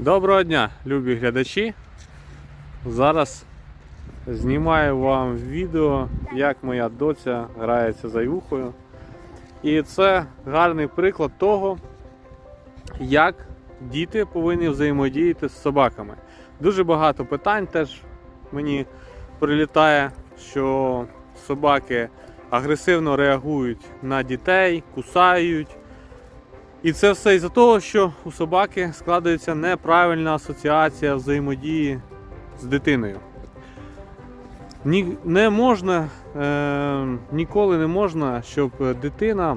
Доброго дня, любі глядачі. Зараз знімаю вам відео, як моя доця грається за юхою. І це гарний приклад того, як діти повинні взаємодіяти з собаками. Дуже багато питань теж мені прилітає, що собаки агресивно реагують на дітей, кусають. І це все із-за того, що у собаки складається неправильна асоціація взаємодії з дитиною. Ні, не можна, е, ніколи не можна, щоб дитина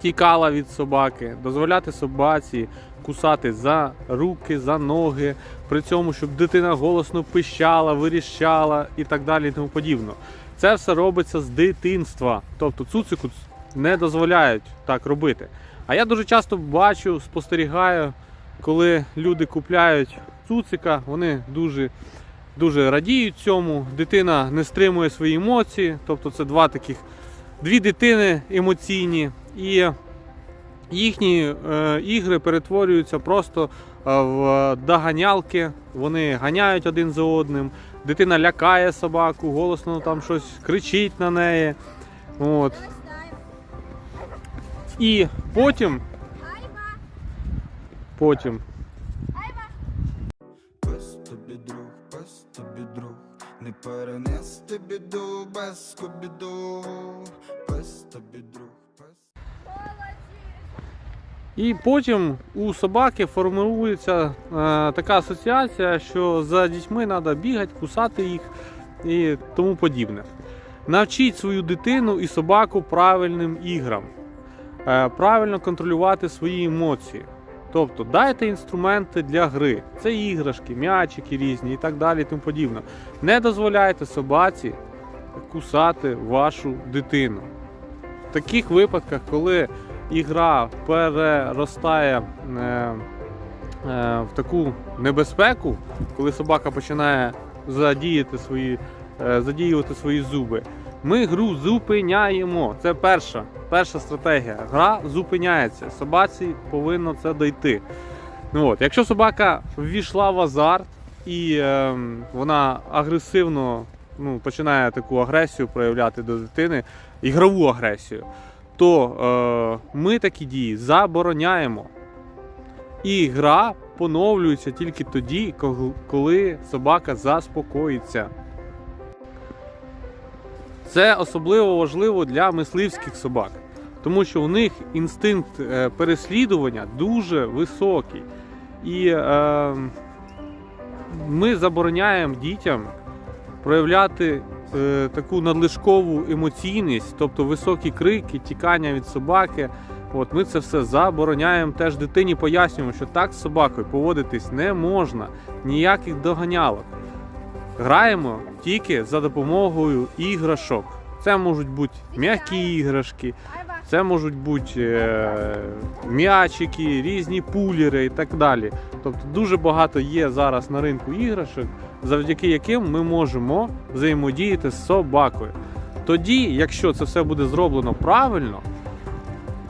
тікала від собаки, дозволяти собаці кусати за руки, за ноги, при цьому, щоб дитина голосно пищала, виріщала і так далі і тому подібно. Це все робиться з дитинства. Тобто цуцику не дозволяють так робити. А я дуже часто бачу, спостерігаю, коли люди купляють цуцика, вони дуже, дуже радіють цьому. Дитина не стримує свої емоції, тобто це два таких дві дитини емоційні, і їхні е, ігри перетворюються просто е, в доганялки. Вони ганяють один за одним. Дитина лякає собаку, голосно там щось кричить на неї. От. І потім. Потім. Пес тобі друг, пес тобі друг, не перенести біду без скобіду. Пес тобі друг, пес. І потім у собаки формується е, така асоціація, що за дітьми треба бігати, кусати їх і тому подібне. Навчіть свою дитину і собаку правильним іграм, правильно контролювати свої емоції. Тобто дайте інструменти для гри. Це іграшки, м'ячики різні і так далі. і тому подібне. Не дозволяйте собаці кусати вашу дитину. В таких випадках, коли ігра переростає е, е, в таку небезпеку, коли собака починає задіяти свої, е, задіювати свої зуби, ми гру зупиняємо. Це перша, перша стратегія. Гра зупиняється. Собаці повинно це дойти. Ну, от. Якщо собака ввійшла в азарт і е, вона агресивно ну, починає таку агресію проявляти до дитини, ігрову агресію, то е, ми такі дії забороняємо. І гра поновлюється тільки тоді, коли собака заспокоїться. Це особливо важливо для мисливських собак, тому що у них інстинкт е, переслідування дуже високий. І е, ми забороняємо дітям проявляти е, таку надлишкову емоційність, тобто високі крики, тікання від собаки. От ми це все забороняємо. Теж дитині пояснюємо, що так з собакою поводитись не можна, ніяких доганялок. Граємо тільки за допомогою іграшок. Це можуть бути м'які іграшки, це можуть бути е, м'ячики, різні пулери і так далі. Тобто дуже багато є зараз на ринку іграшок, завдяки яким ми можемо взаємодіяти з собакою. Тоді, якщо це все буде зроблено правильно,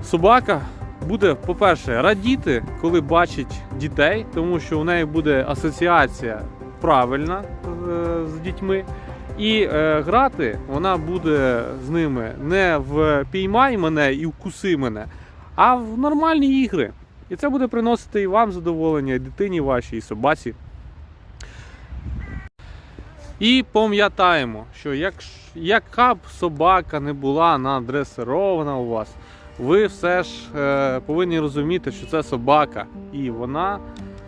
собака буде, по-перше, радіти, коли бачить дітей, тому що у неї буде асоціація правильна е, з дітьми. І е, грати вона буде з ними не в піймай мене і вкуси мене, а в нормальні ігри. І це буде приносити і вам задоволення, і дитині вашій, і собаці. І пам'ятаємо, що як, яка б собака не була надресирована у вас, ви все ж е, повинні розуміти, що це собака, і вона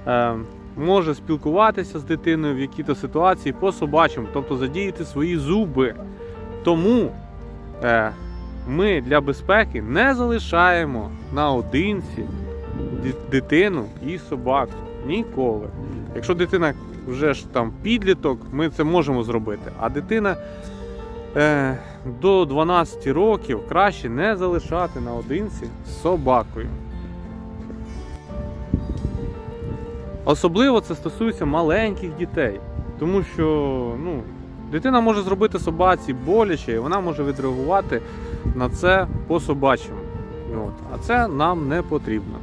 е, може спілкуватися з дитиною в якій-то ситуації по собачому, тобто задіяти свої зуби. Тому е, ми для безпеки не залишаємо наодинці дитину і собаку. Ніколи. Якщо дитина вже ж там підліток, ми це можемо зробити. А дитина е, до 12 років краще не залишати наодинці собакою. Особливо це стосується маленьких дітей, тому що ну, дитина може зробити собаці боляче, і вона може відреагувати на це по собачому. От. А це нам не потрібно.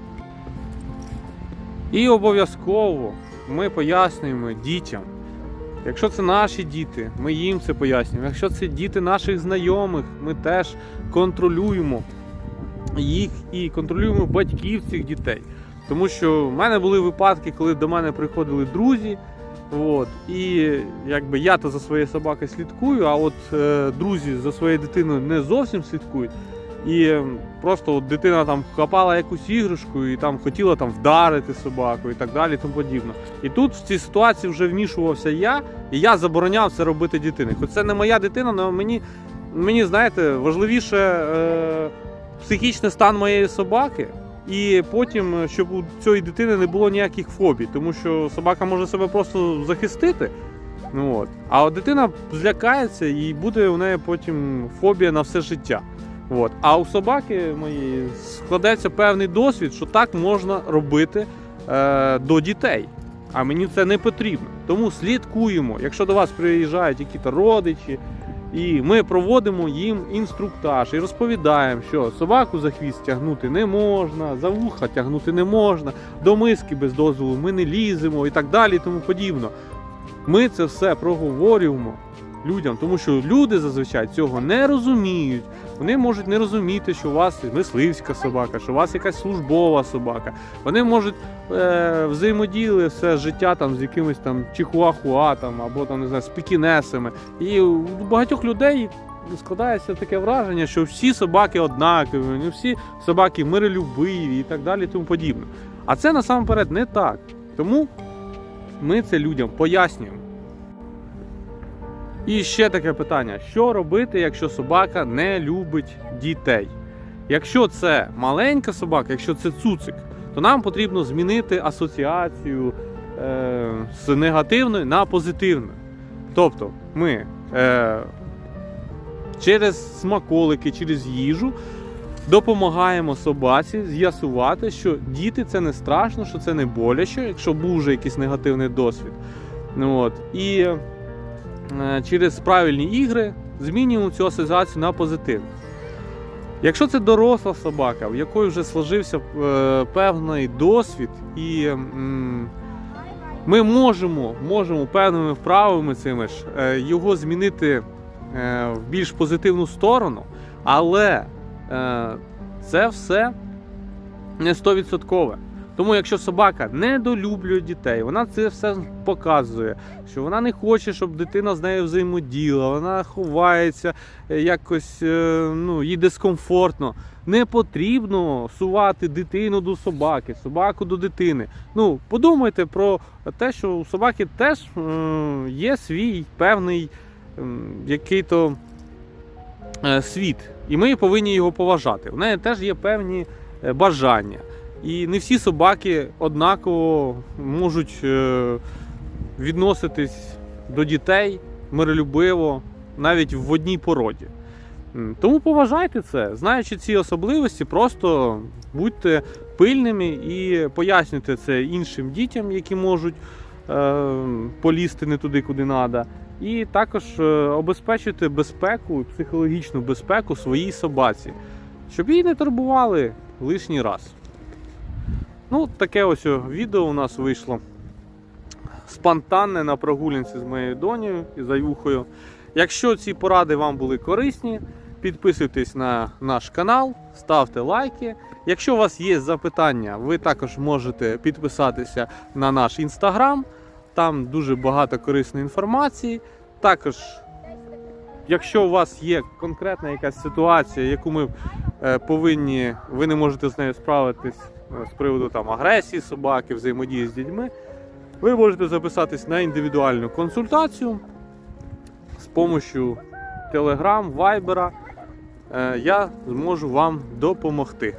І обов'язково ми пояснюємо дітям. Якщо це наші діти, ми їм це пояснюємо. Якщо це діти наших знайомих, ми теж контролюємо їх і контролюємо батьків цих дітей. Тому що в мене були випадки, коли до мене приходили друзі. От, і якби я то за своєю собакою слідкую, а от е, друзі за своєю дитиною не зовсім слідкують. І просто от дитина там хапала якусь іграшку і там хотіла там вдарити собаку і так далі, і тому подібне. І тут в цій ситуації вже вмішувався я, і я забороняв це робити дитини. Хоч це не моя дитина, але мені, мені знаєте, важливіше е, психічний стан моєї собаки. І потім, е, щоб у цієї дитини не було ніяких фобій, тому що собака може себе просто захистити. Ну, от. А от дитина злякається і буде у неї потім фобія на все життя. От. А у собаки моєї складеться певний досвід, що так можна робити е, до дітей. А мені це не потрібно. Тому слідкуємо, якщо до вас приїжджають якісь родичі, і ми проводимо їм інструктаж і розповідаємо, що собаку за хвіст тягнути не можна, за вуха тягнути не можна, до миски без дозволу ми не ліземо і так далі, тому подібно. Ми це все проговорюємо людям, тому що люди зазвичай цього не розуміють. Вони можуть не розуміти, що у вас мисливська собака, що у вас якась службова собака. Вони можуть е, взаємодіяли все життя там з якимись там чихуахуа там або там не знаю, з пікінесами. І у багатьох людей складається таке враження, що всі собаки однакові, не всі собаки миролюбиві і так далі, і тому подібне. А це насамперед не так. Тому ми це людям пояснюємо. І ще таке питання: що робити, якщо собака не любить дітей? Якщо це маленька собака, якщо це цуцик, то нам потрібно змінити асоціацію е, з негативної на позитивну. Тобто ми е, через смаколики, через їжу допомагаємо собаці з'ясувати, що діти це не страшно, що це не боляче, якщо був вже якийсь негативний досвід. Ну, от. І через правильні ігри змінюємо цю асоціацію на позитивну. Якщо це доросла собака, в якої вже сложився е, певний досвід, і ми можемо, можемо певними вправами цими ж е, його змінити е, в більш позитивну сторону, але е, це все не 100%. Тому якщо собака недолюблює дітей, вона це все показує, що вона не хоче, щоб дитина з нею взаємодіяла, вона ховається е, якось, е, ну, їй дискомфортно. Не потрібно сувати дитину до собаки, собаку до дитини. Ну, подумайте про те, що у собаки теж е, є свій певний який-то світ, і ми повинні його поважати. У неї теж є певні бажання. І не всі собаки однаково можуть е, відноситись до дітей миролюбиво, навіть в одній породі. Тому поважайте це, знаючи ці особливості, просто будьте пильними і пояснюйте це іншим дітям, які можуть е, полізти не туди, куди треба. І також е, обезпечуйте безпеку, психологічну безпеку своїй собаці, щоб її не турбували лишній раз. Ну, таке ось відео у нас вийшло спонтанне на прогулянці з моєю донею і заюхою. Якщо ці поради вам були корисні, підписуйтесь на наш канал, ставте лайки. Якщо у вас є запитання, ви також можете підписатися на наш інстаграм. Там дуже багато корисної інформації. Також, якщо у вас є конкретна якась ситуація, яку ми е, повинні, ви не можете з нею справитись е, з приводу там, агресії собаки, взаємодії з дітьми, ви можете записатись на індивідуальну консультацію з допомогою Telegram, Viber. Е, Я зможу вам допомогти.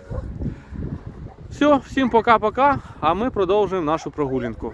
Все, всім пока-пока, а ми продовжуємо нашу прогулянку.